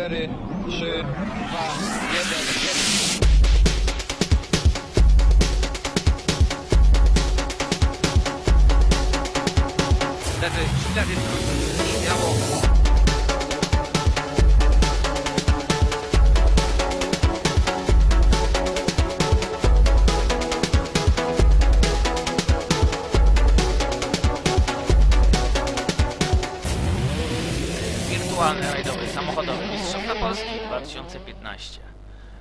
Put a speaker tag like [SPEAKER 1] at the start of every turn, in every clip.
[SPEAKER 1] 4, 3, 2, 1, 1. Wtedy 4 śmiało.
[SPEAKER 2] Wirtualny rajdowy samochodowy Mistrzostwa Polski 2015.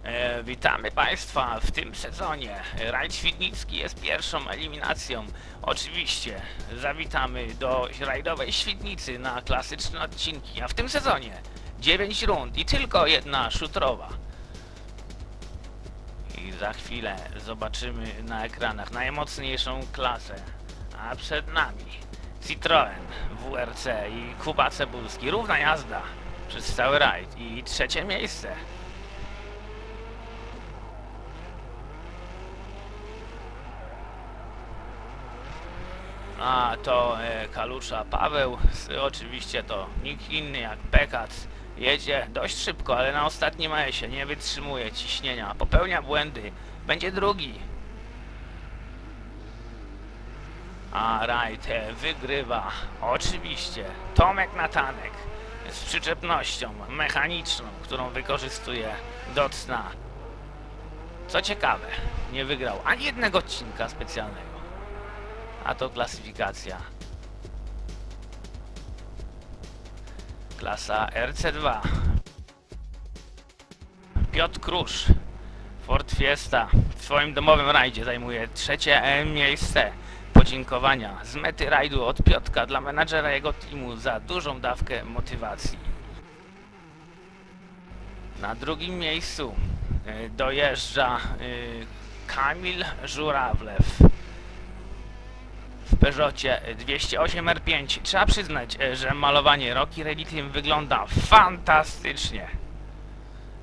[SPEAKER 2] E, witamy Państwa w tym sezonie. Rajd Świdnicki jest pierwszą eliminacją. Oczywiście zawitamy do rajdowej Świdnicy na klasyczne odcinki, a w tym sezonie 9 rund i tylko jedna szutrowa. I za chwilę zobaczymy na ekranach najmocniejszą klasę. A przed nami Citroen, WRC i Kuba Cebulski. Równa jazda przez cały rajd i trzecie miejsce. A to e, Kalusza Paweł, oczywiście to nikt inny jak Pekat. Jedzie dość szybko, ale na ostatnim się nie wytrzymuje ciśnienia, popełnia błędy, będzie drugi. A e, wygrywa oczywiście Tomek Natanek z przyczepnością mechaniczną, którą wykorzystuje do cna. Co ciekawe, nie wygrał ani jednego odcinka specjalnego. A to klasyfikacja. Klasa RC2. Piotr Krusz. Ford Fiesta w swoim domowym rajdzie zajmuje trzecie miejsce. Podziękowania z mety rajdu od Piotka dla menadżera jego teamu za dużą dawkę motywacji. Na drugim miejscu e, dojeżdża e, Kamil Żurawlew w Peugeotie 208 R5. Trzeba przyznać, e, że malowanie Rocky Reliquiem wygląda fantastycznie.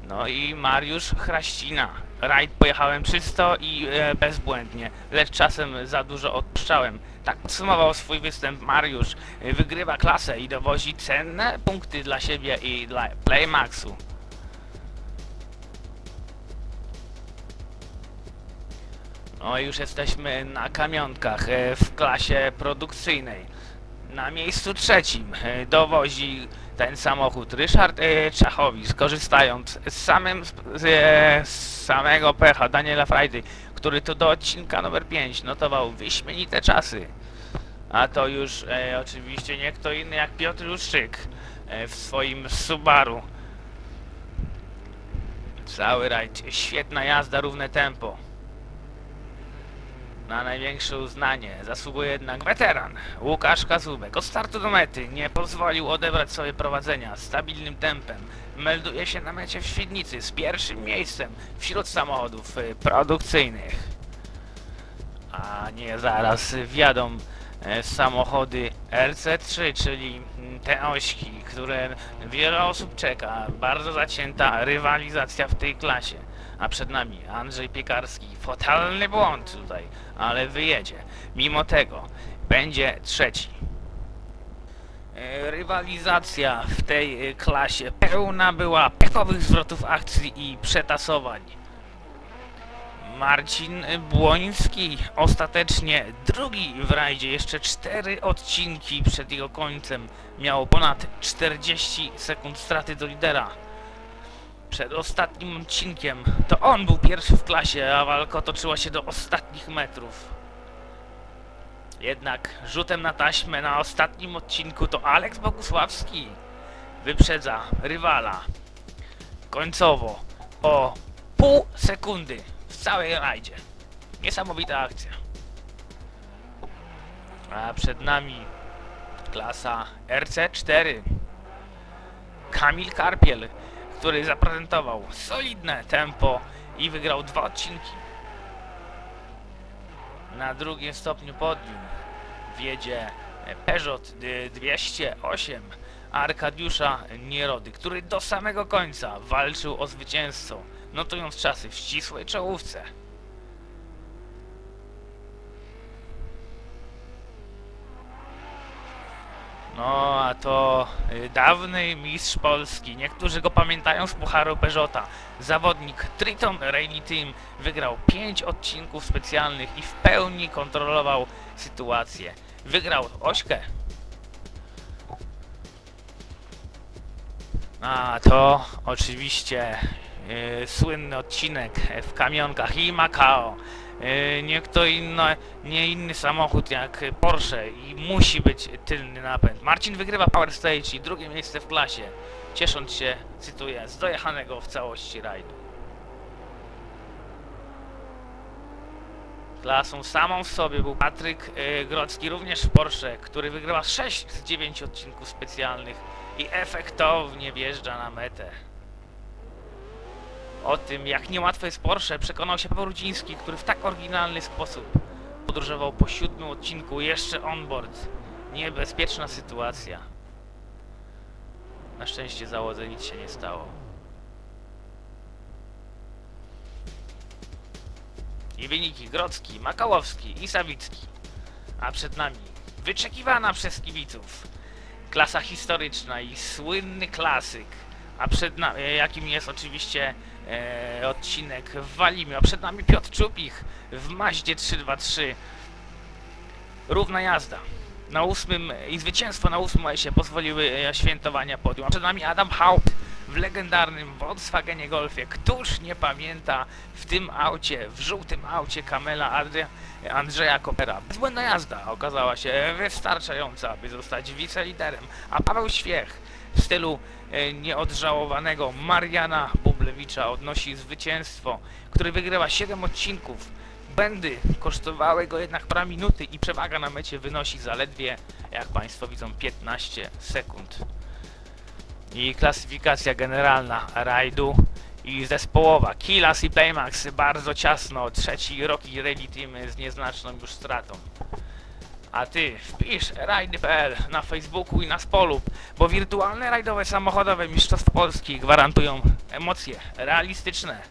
[SPEAKER 2] No i Mariusz Chraścina. Rajd pojechałem czysto i e, bezbłędnie, lecz czasem za dużo odpuszczałem. Tak podsumował swój występ Mariusz. Wygrywa klasę i dowozi cenne punkty dla siebie i dla Playmaxu. No już jesteśmy na kamionkach e, w klasie produkcyjnej. Na miejscu trzecim e, dowozi ten samochód Ryszard e, Czachowicz, korzystając z, samym, z, e, z samego pecha Daniela Frajdy, który to do odcinka numer 5 notował wyśmienite czasy. A to już e, oczywiście nie kto inny jak Piotr Juszczyk e, w swoim Subaru. Cały rajd, świetna jazda, równe tempo. Na największe uznanie zasługuje jednak weteran Łukasz Kazubek. Od startu do mety nie pozwolił odebrać sobie prowadzenia stabilnym tempem. Melduje się na mecie w Świdnicy z pierwszym miejscem wśród samochodów y, produkcyjnych. A nie zaraz e, samochody RC3, czyli mm, te ośki, które wiele osób czeka. Bardzo zacięta rywalizacja w tej klasie. A przed nami Andrzej Piekarski. Fatalny błąd tutaj, ale wyjedzie. Mimo tego będzie trzeci. E, Rywalizacja w tej e, klasie pełna była pechowych zwrotów akcji i przetasowań. Marcin Błoński ostatecznie drugi w rajdzie, jeszcze cztery odcinki przed jego końcem. Miał ponad 40 sekund straty do lidera. Przed ostatnim odcinkiem to on był pierwszy w klasie, a walka toczyła się do ostatnich metrów. Jednak rzutem na taśmę na ostatnim odcinku to Aleks Bogusławski wyprzedza rywala końcowo o pół sekundy w całej rajdzie. Niesamowita akcja. A przed nami klasa RC4. Kamil Karpiel, który zaprezentował solidne tempo i wygrał dwa odcinki. Na drugim stopniu podium wjedzie Peugeot 208 Arkadiusza Nierody, który do samego końca walczył o zwycięstwo, notując czasy w ścisłej czołówce. No, a to y, dawny mistrz Polski. Niektórzy go pamiętają z Pucharu Peugeota. Zawodnik Triton Rally Team wygrał 5 odcinków specjalnych i w pełni kontrolował sytuację. Wygrał Ośkę. A to oczywiście słynny odcinek w kamionkach i Macao. Y, nie kto inny, nie inny samochód jak Porsche i musi być tylny napęd. Marcin wygrywa Power Stage i drugie miejsce w klasie, ciesząc się, cytuję, z dojechanego w całości rajdu. Klasą samą w sobie był Patryk y, Grodzki, również w Porsche, który wygrywa 6 z 9 odcinków specjalnych i efektownie wjeżdża na metę. O tym, jak niełatwe jest Porsche, przekonał się Paweł Rudziński, który w tak oryginalny sposób podróżował po siódmym odcinku jeszcze onboard. Niebezpieczna sytuacja. Na szczęście załodze nic się nie stało. I wyniki Grodzki, Makałowski i Sawicki. A przed nami wyczekiwana przez kibiców klasa historyczna i słynny klasyk. A przed nami, jakim jest oczywiście e, odcinek w Walimie, a przed nami Piotr Czupich w Maździe 323. Równa jazda. Na ósmym i zwycięstwo na ósmym się pozwoliły e, świętowania podium. A przed nami Adam Haupt w legendarnym Volkswagenie Golfie. Któż nie pamięta w tym aucie, w żółtym aucie Kamela Andrzeja, Andrzeja Kopera. Bezbłędna jazda okazała się wystarczająca, by zostać wiceliderem, a Paweł Świech w stylu e, nieodżałowanego Mariana Bublewicza odnosi zwycięstwo, który wygrywa 7 odcinków. Błędy kosztowały go jednak prawie minuty i przewaga na mecie wynosi zaledwie, jak Państwo widzą, 15 sekund. I klasyfikacja generalna rajdu i zespołowa. Kilas i Playmax bardzo ciasno. Trzeci Rocky Rally Team z nieznaczną już stratą. A ty wpisz rajdy.pl na Facebooku i na Spolu, bo wirtualne rajdowe samochodowe Mistrzostwa Polski gwarantują emocje realistyczne.